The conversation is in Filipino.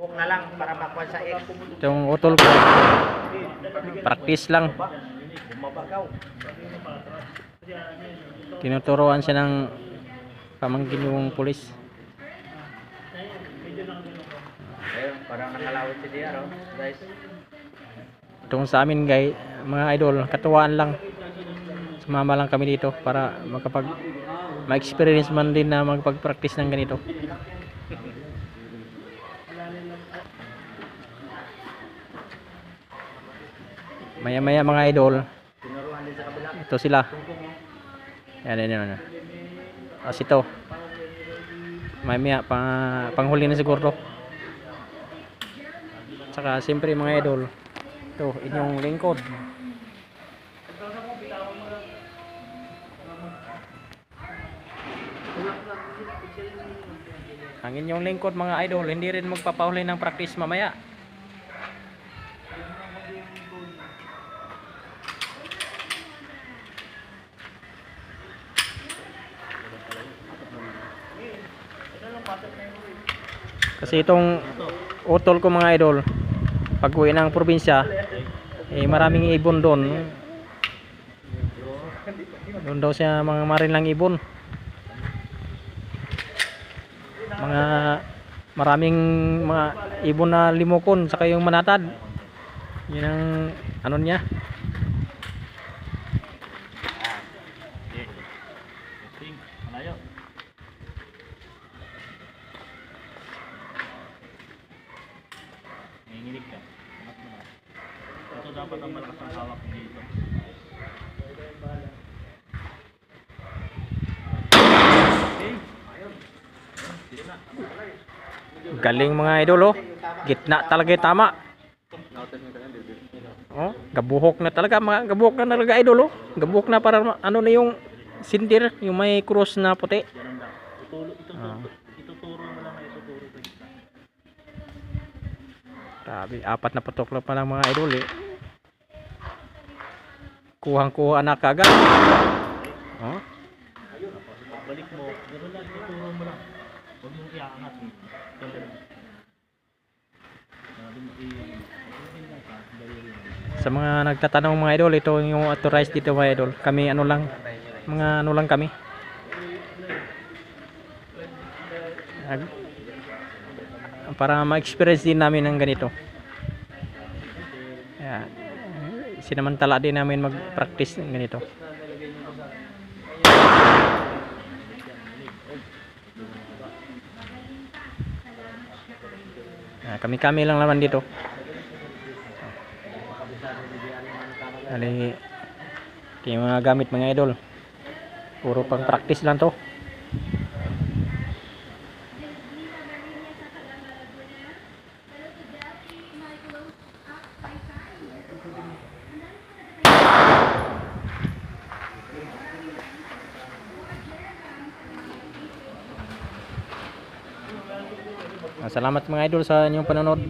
Huwag na lang para makuha sa X. Itong utol ko. Practice lang. Tinuturuan siya ng pamangkin yung pulis. Ayun, parang nakalawit si DR, oh. Guys. Itong sa amin guys, mga idol, katuwaan lang. Sumama lang kami dito para makapag ma-experience man din na magpag-practice ng ganito. Maya maya mga idol, ito sila. Yan, yan, yan. As ito. Maya maya, pang, panghuli na siguro. Tsaka siyempre mga idol, ito, inyong lingkod. Ang inyong lingkod mga idol, hindi rin magpapahuli ng practice mamaya. Kasi itong utol ko mga idol, pag uwi ng probinsya, eh maraming ibon doon. Doon daw siya mga marinlang ibon. Mga maraming mga ibon na limukon saka yung manatad. Yun ang ano niya. Nanginginig ka. Ito dapat ang malakas ang hawak dito. Galing mga idol oh. Gitna talaga tama. Oh, gabuhok na talaga mga gabuhok na talaga idol oh. Gabuhok na para ano na yung sindir, yung may cross na puti. Ah. ituturo mo lang na ituturo ito. Grabe, apat na patok lang pa lang mga idol eh. Kuhang-kuha na kagad. Oh, Balik mo, gano'n lang, ituturo mo lang. Huwag mong iaangat. eh. Ganun. Sa mga nagtatanong mga idol, ito yung authorized dito mga idol. Kami ano lang, mga ano lang kami. Nag- para ma-experience din namin ng ganito. Kaya, eh, sinamantala din namin mag-practice ng ganito. Kami-kami lang naman dito. Ali, ito mga gamit mga idol. Puro pang practice lang to. Salamat mga idol sa inyong panonood.